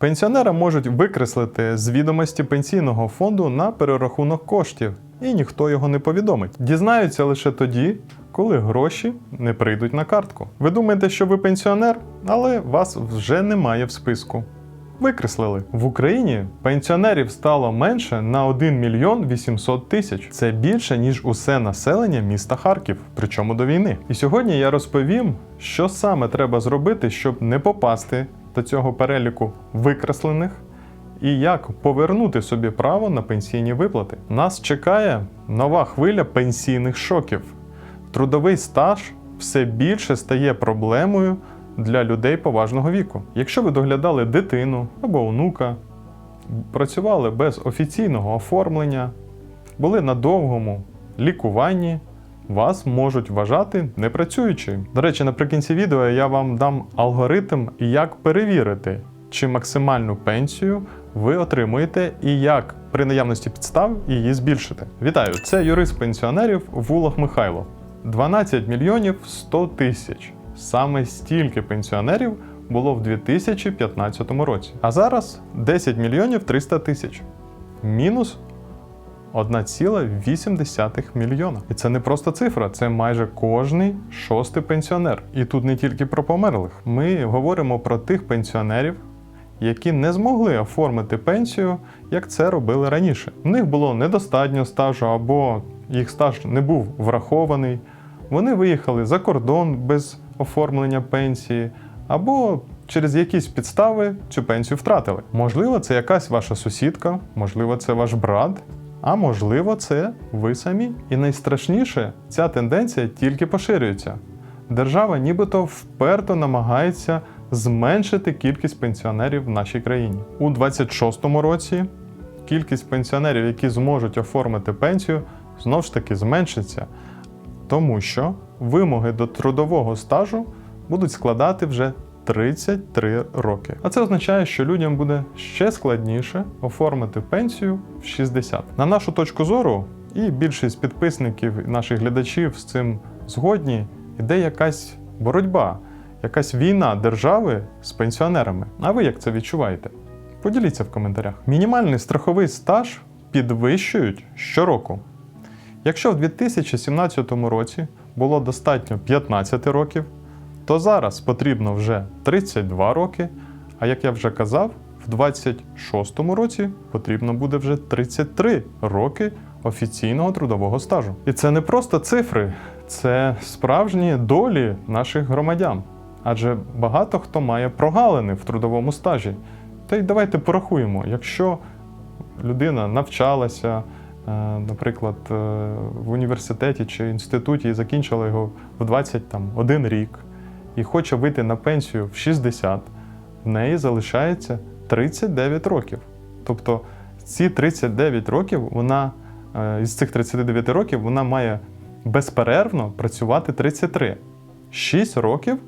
Пенсіонера можуть викреслити з відомості пенсійного фонду на перерахунок коштів, і ніхто його не повідомить. Дізнаються лише тоді, коли гроші не прийдуть на картку. Ви думаєте, що ви пенсіонер, але вас вже немає в списку. Викреслили в Україні пенсіонерів стало менше на 1 мільйон 800 тисяч. Це більше ніж усе населення міста Харків, причому до війни. І сьогодні я розповім, що саме треба зробити, щоб не попасти до цього переліку викреслених, і як повернути собі право на пенсійні виплати. Нас чекає нова хвиля пенсійних шоків. Трудовий стаж все більше стає проблемою для людей поважного віку. Якщо ви доглядали дитину або онука, працювали без офіційного оформлення, були на довгому лікуванні, вас можуть вважати непрацюючим. До речі, наприкінці відео я вам дам алгоритм, як перевірити, чи максимальну пенсію ви отримуєте і як при наявності підстав її збільшити. Вітаю! Це юрист пенсіонерів Вулах Михайло. 12 мільйонів 100 тисяч. Саме стільки пенсіонерів було в 2015 році. А зараз 10 мільйонів 300 тисяч. Мінус 1,8 мільйона. І це не просто цифра, це майже кожний шостий пенсіонер. І тут не тільки про померлих. Ми говоримо про тих пенсіонерів, які не змогли оформити пенсію, як це робили раніше. У них було недостатньо стажу або їх стаж не був врахований. Вони виїхали за кордон без оформлення пенсії, або через якісь підстави цю пенсію втратили. Можливо, це якась ваша сусідка, можливо, це ваш брат, а можливо, це ви самі. І найстрашніше, ця тенденція тільки поширюється. Держава нібито вперто намагається зменшити кількість пенсіонерів в нашій країні. У 26-му році кількість пенсіонерів, які зможуть оформити пенсію, знов ж таки зменшиться, тому що вимоги до трудового стажу будуть складати вже 33 роки. А це означає, що людям буде ще складніше оформити пенсію в 60. На нашу точку зору, і більшість підписників і наших глядачів з цим згодні, йде якась боротьба, якась війна держави з пенсіонерами. А ви як це відчуваєте? Поділіться в коментарях. Мінімальний страховий стаж підвищують щороку. Якщо в 2017 році було достатньо 15 років, то зараз потрібно вже 32 роки, а як я вже казав, в 26 році потрібно буде вже 33 роки офіційного трудового стажу. І це не просто цифри, це справжні долі наших громадян. Адже багато хто має прогалини в трудовому стажі. Та й давайте порахуємо, якщо людина навчалася, е, наприклад, е, в університеті чи інституті і закінчила його в 21 рік і хоче вийти на пенсію в 60, в неї залишається 39 років. Тобто ці 39 років вона е, із цих 39 років вона має безперервно працювати 33. 6 років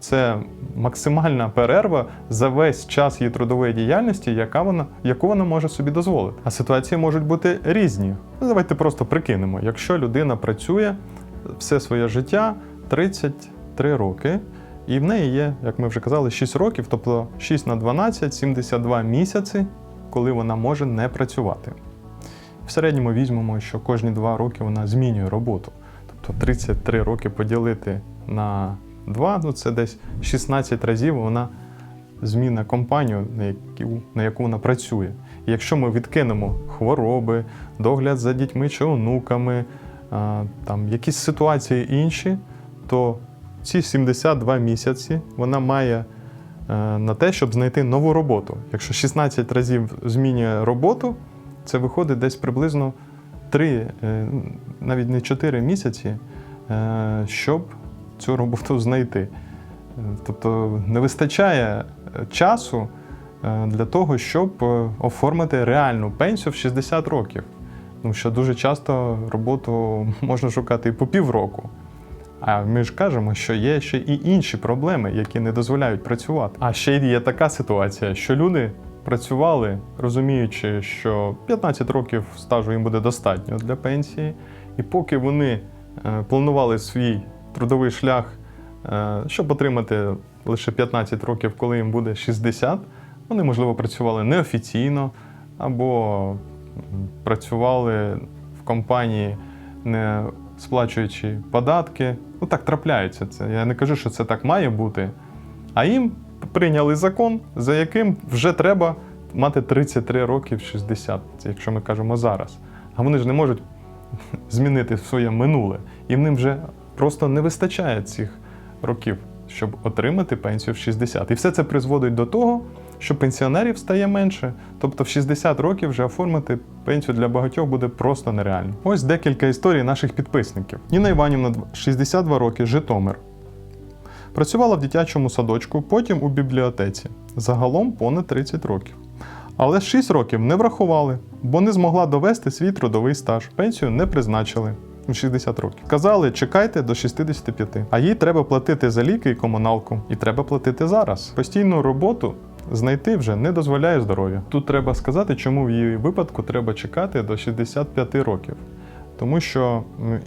це максимальна перерва за весь час її трудової діяльності, яка вона, яку вона може собі дозволити. А ситуації можуть бути різні. Ну, Давайте просто прикинемо, якщо людина працює все своє життя 33 роки, і в неї є, як ми вже казали, 6 років, тобто 6 на 12, 72 місяці, коли вона може не працювати. В середньому візьмемо, що кожні 2 роки вона змінює роботу. Тобто 33 роки поділити на 2, ну це десь 16 разів вона зміна компанію, на яку, на яку вона працює. І якщо ми відкинемо хвороби, догляд за дітьми чи онуками, там якісь ситуації інші, то ці 72 місяці вона має е, на те, щоб знайти нову роботу. Якщо 16 разів змінює роботу, це виходить десь приблизно 3, е, навіть не 4 місяці, е, щоб цю роботу знайти. Тобто не вистачає часу для того, щоб оформити реальну пенсію в 60 років. Тому що дуже часто роботу можна шукати і по півроку. А ми ж кажемо, що є ще і інші проблеми, які не дозволяють працювати. А ще є така ситуація, що люди працювали, розуміючи, що 15 років стажу їм буде достатньо для пенсії, і поки вони е, планували свій трудовий шлях, е, щоб отримати лише 15 років, коли їм буде 60, Вони, можливо, працювали неофіційно або працювали в компанії, не сплачуючи податки. Ну так трапляється це. Я не кажу, що це так має бути. А їм прийняли закон, за яким вже треба мати 33 роки в 60, це якщо ми кажемо зараз. А вони ж не можуть змінити своє минуле. І ним вже просто не вистачає цих років, щоб отримати пенсію в 60. І все це призводить до того, що пенсіонерів стає менше. Тобто в 60 років вже оформити пенсію для багатьох буде просто нереально. Ось декілька історій наших підписників. Ніна Іванівна, 62 роки, Житомир. Працювала в дитячому садочку, потім у бібліотеці. Загалом понад 30 років. Але 6 років не врахували, бо не змогла довести свій трудовий стаж. Пенсію не призначили. у 60 років. Казали, чекайте до 65. А їй треба платити за ліки і комуналку. І треба платити зараз. Постійну роботу знайти вже не дозволяє здоров'я. Тут треба сказати, чому в її випадку треба чекати до 65 років. Тому що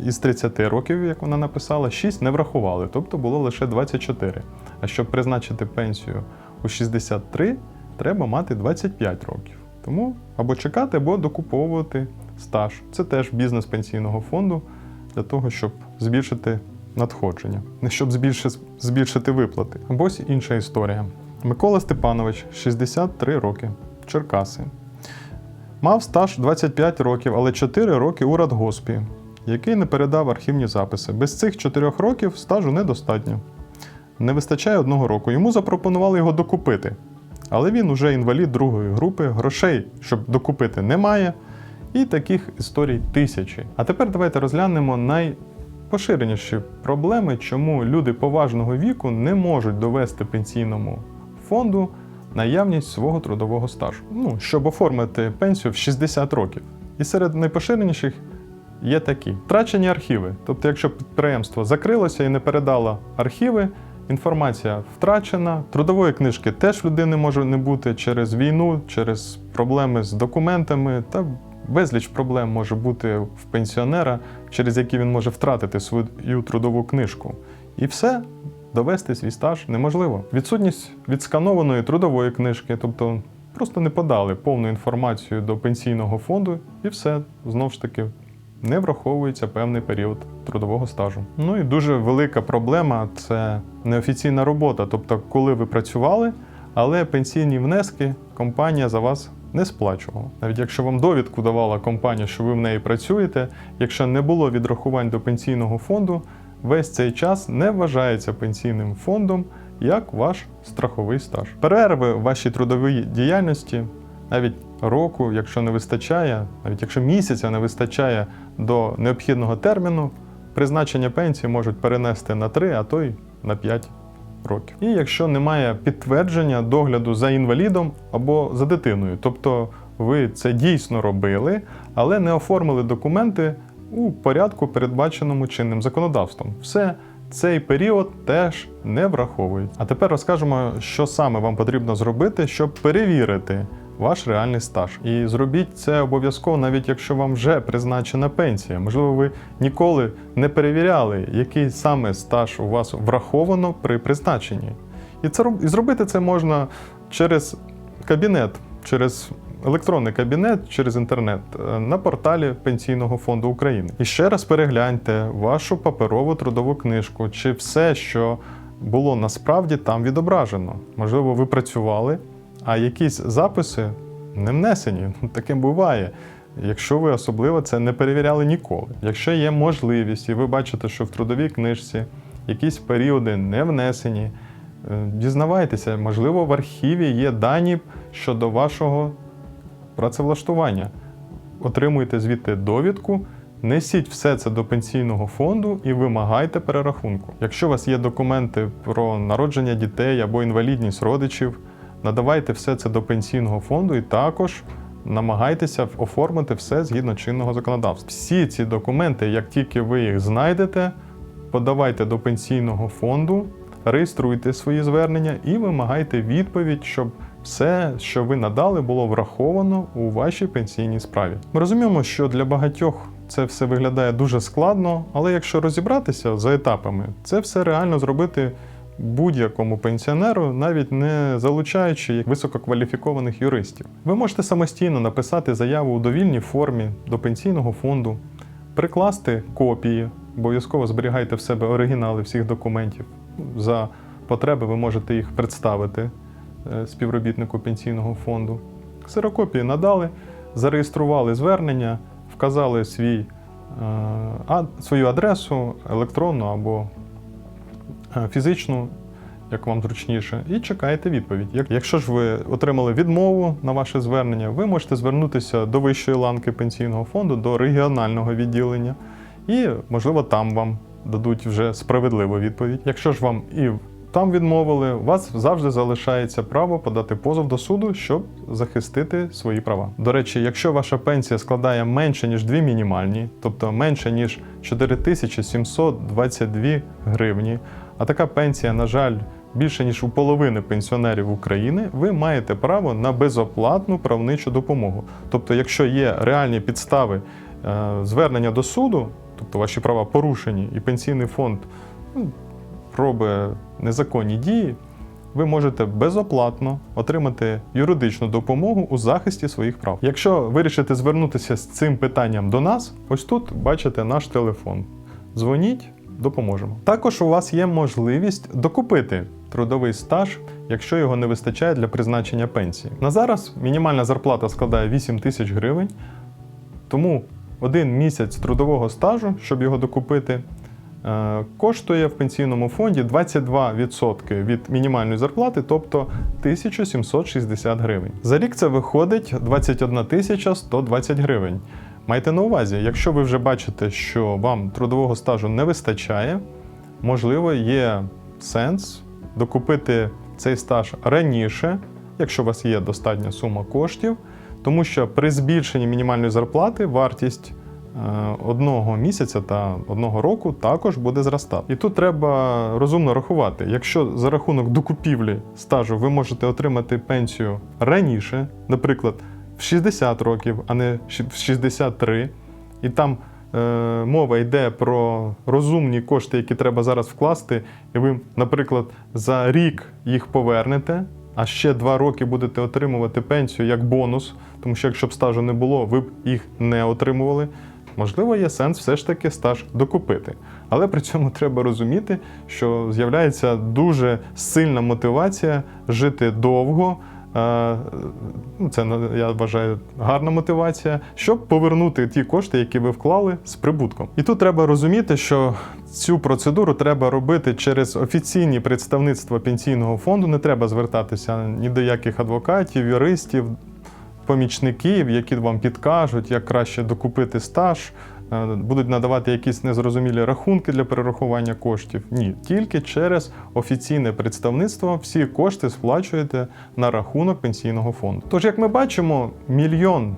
із 30 років, як вона написала, 6 не врахували, тобто було лише 24. А щоб призначити пенсію у 63, треба мати 25 років. Тому або чекати, або докуповувати стаж. Це теж бізнес пенсійного фонду для того, щоб збільшити надходження, щоб збільшити виплати. Або інша історія. Микола Степанович, 63 роки, Черкаси. Мав стаж 25 років, але 4 роки у Радгоспі, який не передав архівні записи. Без цих 4 років стажу недостатньо. Не вистачає одного року. Йому запропонували його докупити. Але він уже інвалід другої групи, грошей, щоб докупити, немає. І таких історій тисячі. А тепер давайте розглянемо найпоширеніші проблеми, чому люди поважного віку не можуть довести пенсійному фонду наявність свого трудового стажу. Ну, щоб оформити пенсію в 60 років. І серед найпоширеніших є такі: втрачені архіви. Тобто, якщо підприємство закрилося і не передало архіви, інформація втрачена. Трудової книжки теж людини може не бути через війну, через проблеми з документами та безліч проблем може бути в пенсіонера, через які він може втратити свою трудову книжку. І все довести свій стаж неможливо. Відсутність відсканованої трудової книжки, тобто просто не подали повну інформацію до пенсійного фонду, і все знову ж таки не враховується певний період трудового стажу. Ну і дуже велика проблема це неофіційна робота. Тобто, коли ви працювали, але пенсійні внески компанія за вас не сплачувала. Навіть якщо вам довідку давала компанія, що ви в неї працюєте, якщо не було відрахувань до пенсійного фонду, весь цей час не вважається пенсійним фондом як ваш страховий стаж. Перерви в вашій трудовій діяльності навіть року, якщо не вистачає, навіть якщо місяця не вистачає до необхідного терміну, призначення пенсії можуть перенести на 3, а то й на 5 років. І якщо немає підтвердження догляду за інвалідом або за дитиною, тобто ви це дійсно робили, але не оформили документи у порядку, передбаченому чинним законодавством. Все. Цей період теж не враховують. А тепер розкажемо, що саме вам потрібно зробити, щоб перевірити ваш реальний стаж. І зробіть це обов'язково, навіть якщо вам вже призначена пенсія. Можливо, ви ніколи не перевіряли, який саме стаж у вас враховано при призначенні. І це і зробити це можна через кабінет, через електронний кабінет, через інтернет е, на порталі Пенсійного фонду України. І ще раз перегляньте вашу паперову трудову книжку, чи все, що було насправді там відображено. Можливо, ви працювали, а якісь записи не внесені. Ну, Таким буває. Якщо ви особливо це не перевіряли ніколи. Якщо є можливість, і ви бачите, що в трудовій книжці якісь періоди не внесені, е, дізнавайтеся, можливо, в архіві є дані щодо вашого працевлаштування. Отримуйте звідти довідку, несіть все це до пенсійного фонду і вимагайте перерахунку. Якщо у вас є документи про народження дітей або інвалідність родичів, надавайте все це до пенсійного фонду і також намагайтеся оформити все згідно чинного законодавства. Всі ці документи, як тільки ви їх знайдете, подавайте до пенсійного фонду, реєструйте свої звернення і вимагайте відповідь, щоб все, що ви надали, було враховано у вашій пенсійній справі. Ми розуміємо, що для багатьох це все виглядає дуже складно, але якщо розібратися за етапами, це все реально зробити будь-якому пенсіонеру, навіть не залучаючи висококваліфікованих юристів. Ви можете самостійно написати заяву у довільній формі до пенсійного фонду, прикласти копії, обов'язково зберігайте в себе оригінали всіх документів. За потреби ви можете їх представити співробітнику пенсійного фонду. Ксерокопії надали, зареєстрували звернення, вказали свій, е, свою адресу електронну або е, фізичну, як вам зручніше, і чекаєте відповідь. Якщо ж ви отримали відмову на ваше звернення, ви можете звернутися до вищої ланки пенсійного фонду, до регіонального відділення, і, можливо, там вам дадуть вже справедливу відповідь. Якщо ж вам і там відмовили, у вас завжди залишається право подати позов до суду, щоб захистити свої права. До речі, якщо ваша пенсія складає менше ніж дві мінімальні, тобто менше ніж 4722 гривні, а така пенсія, на жаль, більше ніж у половини пенсіонерів України, ви маєте право на безоплатну правничу допомогу. Тобто, якщо є реальні підстави е, звернення до суду, тобто ваші права порушені, і пенсійний фонд ну, робить незаконні дії, ви можете безоплатно отримати юридичну допомогу у захисті своїх прав. Якщо вирішите звернутися з цим питанням до нас, ось тут бачите наш телефон. Дзвоніть, допоможемо. Також у вас є можливість докупити трудовий стаж, якщо його не вистачає для призначення пенсії. На зараз мінімальна зарплата складає 8 тисяч гривень, тому один місяць трудового стажу, щоб його докупити, коштує в пенсійному фонді 22% від мінімальної зарплати, тобто 1760 гривень. За рік це виходить 21 тисяча 120 гривень. Майте на увазі, якщо ви вже бачите, що вам трудового стажу не вистачає, можливо, є сенс докупити цей стаж раніше, якщо у вас є достатня сума коштів, тому що при збільшенні мінімальної зарплати вартість е, одного місяця та одного року також буде зростати. І тут треба розумно рахувати. Якщо за рахунок докупівлі стажу ви можете отримати пенсію раніше, наприклад, в 60 років, а не в 63, і там е, мова йде про розумні кошти, які треба зараз вкласти, і ви, наприклад, за рік їх повернете, а ще два роки будете отримувати пенсію як бонус, тому що якщо б стажу не було, ви б їх не отримували. Можливо, є сенс все ж таки стаж докупити. Але при цьому треба розуміти, що з'являється дуже сильна мотивація жити довго. Е, ну, Це я вважаю гарна мотивація, щоб повернути ті кошти, які ви вклали з прибутком. І тут треба розуміти, що цю процедуру треба робити через офіційні представництва пенсійного фонду. Не треба звертатися ні до яких адвокатів, юристів, помічників, які вам підкажуть, як краще докупити стаж. е, Будуть надавати якісь незрозумілі рахунки для перерахування коштів. Ні, тільки через офіційне представництво всі кошти сплачуєте на рахунок пенсійного фонду. Тож, як ми бачимо, мільйон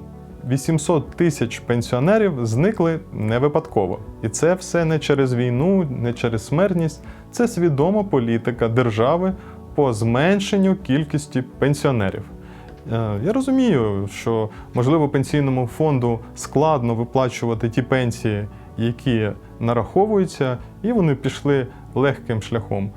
800 тисяч пенсіонерів зникли не випадково. І це все не через війну, не через смертність. Це свідома політика держави по зменшенню кількості пенсіонерів. Е, Я розумію, що можливо пенсійному фонду складно виплачувати ті пенсії, які нараховуються, і вони пішли легким шляхом.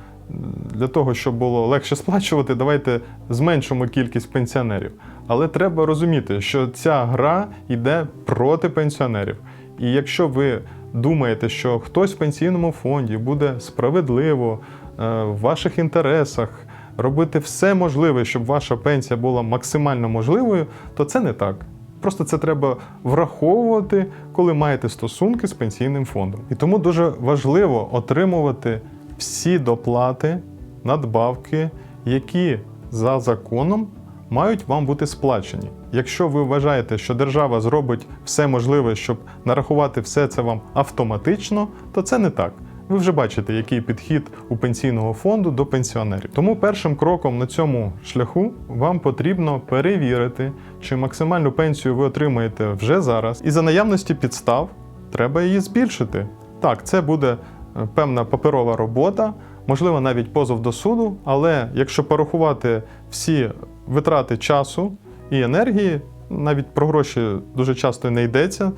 Для того, щоб було легше сплачувати, давайте зменшимо кількість пенсіонерів. Але треба розуміти, що ця гра йде проти пенсіонерів. І якщо ви думаєте, що хтось в пенсійному фонді буде справедливо е, в ваших інтересах робити все можливе, щоб ваша пенсія була максимально можливою, то це не так. Просто це треба враховувати, коли маєте стосунки з пенсійним фондом. І тому дуже важливо отримувати всі доплати, надбавки, які за законом мають вам бути сплачені. Якщо ви вважаєте, що держава зробить все можливе, щоб нарахувати все це вам автоматично, то це не так. Ви вже бачите, який підхід у пенсійного фонду до пенсіонерів. Тому першим кроком на цьому шляху вам потрібно перевірити, чи максимальну пенсію ви отримаєте вже зараз, і за наявності підстав треба її збільшити. Так, це буде е, певна паперова робота, можливо, навіть позов до суду, але якщо порахувати всі витрати часу і енергії, навіть про гроші дуже часто не йдеться,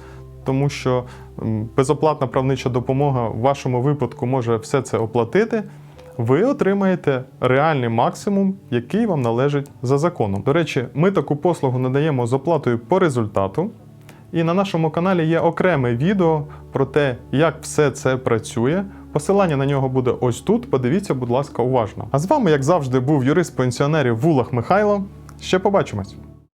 тому що безоплатна правнича допомога в вашому випадку може все це оплатити. ви отримаєте реальний максимум, який вам належить за законом. До речі, ми таку послугу надаємо з оплатою по результату. І на нашому каналі є окреме відео про те, як все це працює. Посилання на нього буде ось тут. Подивіться, будь ласка, уважно. А з вами, як завжди, був юрист пенсіонерів Вулах Михайло. Ще побачимось.